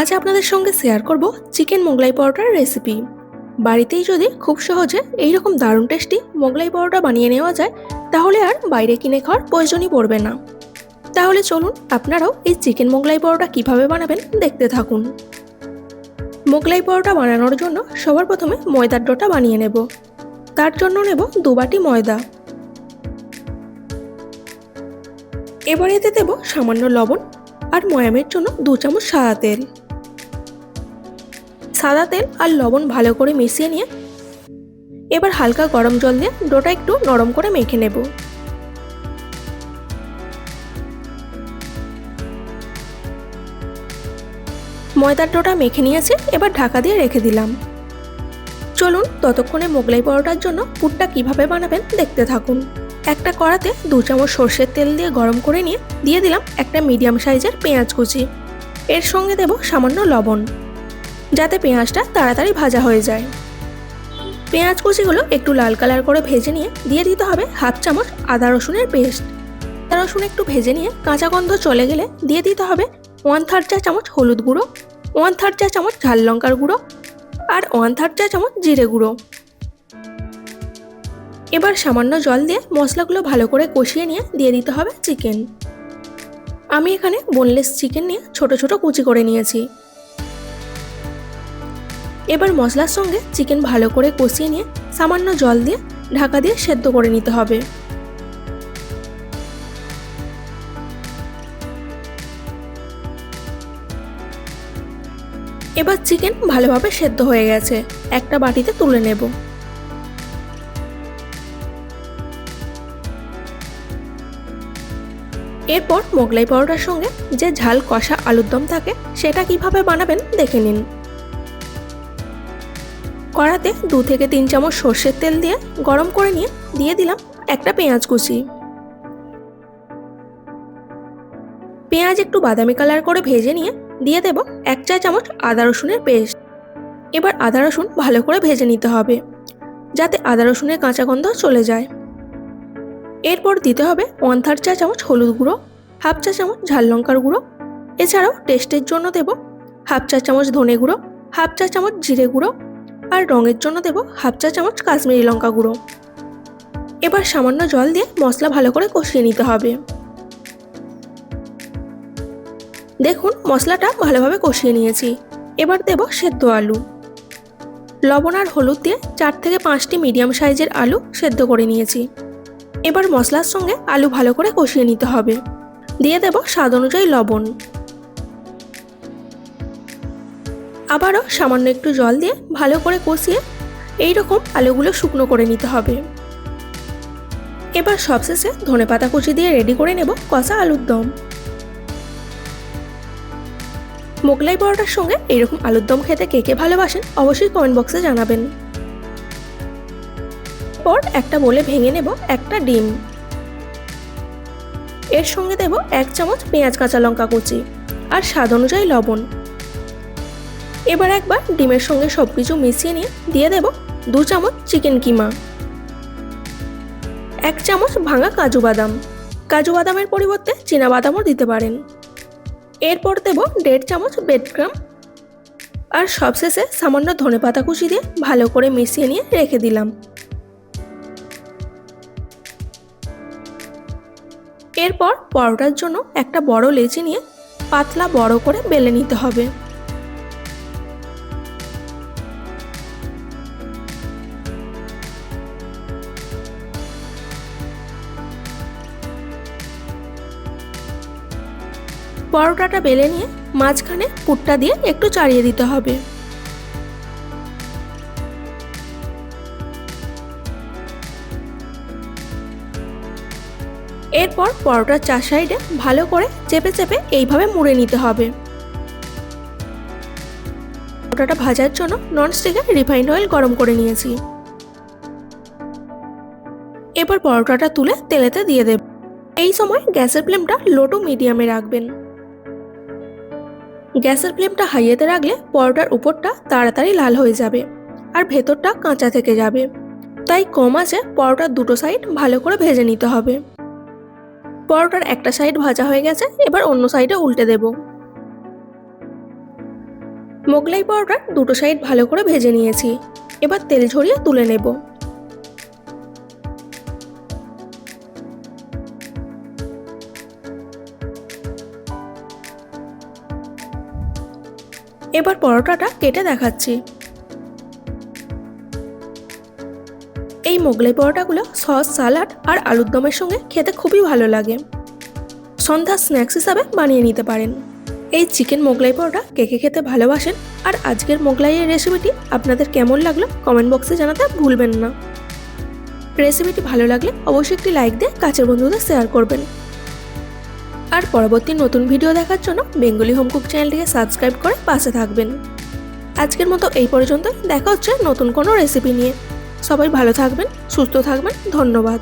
আজ আপনাদের সঙ্গে শেয়ার করব চিকেন মোগলাই পরোটার রেসিপি বাড়িতেই যদি খুব সহজে এইরকম দারুণ টেস্টি মোগলাই পরোটা বানিয়ে নেওয়া যায়, তাহলে আর বাইরে কিনে খাওয়ার প্রয়োজনই পড়বে না। তাহলে চলুন আপনারাও এই চিকেন মোগলাই পরোটা কীভাবে বানাবেন দেখতে থাকুন। মোগলাই পরোটা বানানোর জন্য সবার প্রথমে ময়দার ডোটা বানিয়ে নেব। তার জন্য নেব দু বাটি ময়দা। এবার এতে দেব সামান্য লবণ আর ময়ামের জন্য দু চামচ সাদা তেল। সাদা তেল আর লবণ ভালো করে মিশিয়ে নিয়ে এবার হালকা গরম জল দিয়ে ডোটা একটু নরম করে মেখে নেব। ময়দার ডোটা মেখে নিয়েছে, এবার ঢাকা দিয়ে রেখে দিলাম। চলুন ততক্ষণে মোগলাই পরোটার জন্য পুরটা কীভাবে বানাবেন দেখতে থাকুন। একটা কড়াতে দু চামচ সর্ষের তেল দিয়ে গরম করে নিয়ে দিয়ে দিলাম একটা মিডিয়াম সাইজের পেঁয়াজ কুচি। এর সঙ্গে দেব সামান্য লবণ। যাতে পেঁয়াজটা তাড়াতাড়ি ভাজা হয়ে যায়। পেঁয়াজ কুচিগুলো একটু লাল কালার করে ভেজে নিয়ে দিয়ে দিতে হবে হাফ চামচ আদা রসুনের পেস্ট। আদা রসুন একটু ভেজে নিয়ে কাঁচা গন্ধ চলে গেলে দিয়ে দিতে হবে ওয়ান থার্ড চা চামচ হলুদ গুঁড়ো, ওয়ান থার্ড চা চামচ ঝাল লঙ্কার গুঁড়ো আর ওয়ান থার্ড চা চামচ জিরে গুঁড়ো। এবার সামান্য জল দিয়ে মশলাগুলো ভালো করে কষিয়ে নিয়ে দিয়ে দিতে হবে চিকেন। আমি এখানে বোনলেস চিকেন নিয়ে ছোট ছোট কুচি করে নিয়েছি। এবার মশলার সঙ্গে চিকেন ভালো করে কষিয়ে নিয়ে সামান্য জল দিয়ে ঢাকা দিয়ে সেদ্ধ করে নিতে হবে। এবার চিকেন ভালোভাবে সেদ্ধ হয়ে গেছে, একটা বাটিতে তুলে নেব। এরপর মোগলাই পাউডার সঙ্গে যে ঝাল কষা আলুর দম থাকে, সেটা কীভাবে বানাবেন দেখে নিন। কড়াতে দু থেকে তিন চামচ সর্ষের তেল দিয়ে গরম করে নিয়ে দিয়ে দিলাম একটা পেঁয়াজ কুচি। পেঁয়াজ একটু বাদামি কালার করে ভেজে নিয়ে দিয়ে দেব এক চা চামচ আদা রসুনের পেস্ট। এবার আদা রসুন ভালো করে ভেজে নিতে হবে, যাতে আদা রসুনের কাঁচা গন্ধ চলে যায়। এরপর দিতে হবে ওয়ান থার্ড চা চামচ হলুদ গুঁড়ো, হাফ চা চামচ ঝাল লঙ্কার গুঁড়ো। এছাড়াও টেস্টের জন্য দেব হাফ চা চামচ ধনে গুঁড়ো, হাফ চা চামচ জিরে গুঁড়ো। আর রঙের জন্য দেব হাফ চা চামচ কাশ্মীরি লঙ্কা গুঁড়ো। এবার সামান্য জল দিয়ে মশলা ভালো করে কষিয়ে নিতে হবে। দেখুন, মশলাটা ভালোভাবে কষিয়ে নিয়েছি। এবার দেব সেদ্ধ আলু। লবণ আর হলুদ দিয়ে চার থেকে পাঁচটি মিডিয়াম সাইজের আলু সেদ্ধ করে নিয়েছি। এবার মশলার সঙ্গে আলু ভালো করে কষিয়ে নিতে হবে। দিয়ে দেব স্বাদ অনুযায়ী লবণ। আবারও সামান্য একটু জল দিয়ে ভালো করে কষিয়ে এই রকম আলুগুলো শুকনো করে নিতে হবে। এবার সবশেষে ধনে পাতা কুচি দিয়ে রেডি করে নেব কষা আলুর দম। মোগলাই পরোটার সঙ্গে এইরকম আলুর দম খেতে কে কে ভালোবাসেন অবশ্যই কমেন্ট বক্সে জানাবেন। পর একটা বলে ভেঙে নেব একটা ডিম। এর সঙ্গে দেব এক চামচ পেঁয়াজ, কাঁচা লঙ্কা কুচি আর স্বাদ অনুযায়ী লবণ। এবার একবার ডিমের সঙ্গে সব কিছু মিশিয়ে নিয়ে দিয়ে দেব দু চামচ চিকেন কিমা। এক চামচ ভাঙা কাজু বাদাম। কাজু বাদামের পরিবর্তে চীনা বাদামও দিতে পারেন। এরপর দেব দেড় চামচ বেডক্রাম। আর সবশেষে সামান্য ধনে পাতা কুচি দিয়ে ভালো করে মিশিয়ে নিয়ে রেখে দিলাম। এরপর পরোটার জন্য একটা বড় লেচি নিয়ে পাতলা বড় করে বেলে নিতে হবে। পরোটাটা বেলে নিয়ে মাঝখানে পুটটা দিয়ে একটু চাড়িয়ে দিতে হবে। এরপর পরোটার চার সাইডে ভালো করে চেপে চেপে এইভাবে মুড়ে নিতে হবে। পরোটাটা ভাজার জন্য ননস্টিকে রিফাইন্ড অয়েল গরম করে নিয়েছি। এবার পরোটাটা তুলে তেলেতে দিয়ে দেব। এই সময় গ্যাসের ফ্লেমটা লো টু মিডিয়ামে রাখবেন। গ্যাসের ফ্লেমটা হাইয়েতে রাখলে পরোটার উপরটা তাড়াতাড়ি লাল হয়ে যাবে আর ভেতরটা কাঁচা থেকে যাবে। তাই কম আছে পরোটার দুটো সাইড ভালো করে ভেজে নিতে হবে। পরোটার একটা সাইড ভাজা হয়ে গেছে, এবার অন্য সাইডে উল্টে দেব। মোগলাই পরোটার দুটো সাইড ভালো করে ভেজে নিয়েছি। এবার তেল ঝরিয়ে তুলে নেব। এবার পরোটাটা কেটে দেখাচ্ছি। এই মোগলাই পরোটাগুলো সস, সালাড আর আলুর দমের সঙ্গে খেতে খুবই ভালো লাগে। সন্ধ্যা স্ন্যাক্স হিসাবে বানিয়ে নিতে পারেন। এই চিকেন মোগলাই পরোটা কে কে খেতে ভালোবাসেন আর আজকের মোগলাইয়ের রেসিপিটি আপনাদের কেমন লাগল কমেন্ট বক্সে জানাতে ভুলবেন না। রেসিপিটি ভালো লাগলে অবশ্যই একটি লাইক দিয়ে কাছের বন্ধুদের শেয়ার করবেন। আর পরবর্তী নতুন ভিডিও দেখার জন্য বেঙ্গলি হোম কুক চ্যানেলটিকে সাবস্ক্রাইব করে পাশে থাকবেন। আজকের মতো এই পর্যন্ত দেখা হচ্ছে নতুন কোনো রেসিপি নিয়ে। সবাই ভালো থাকবেন, সুস্থ থাকবেন। ধন্যবাদ।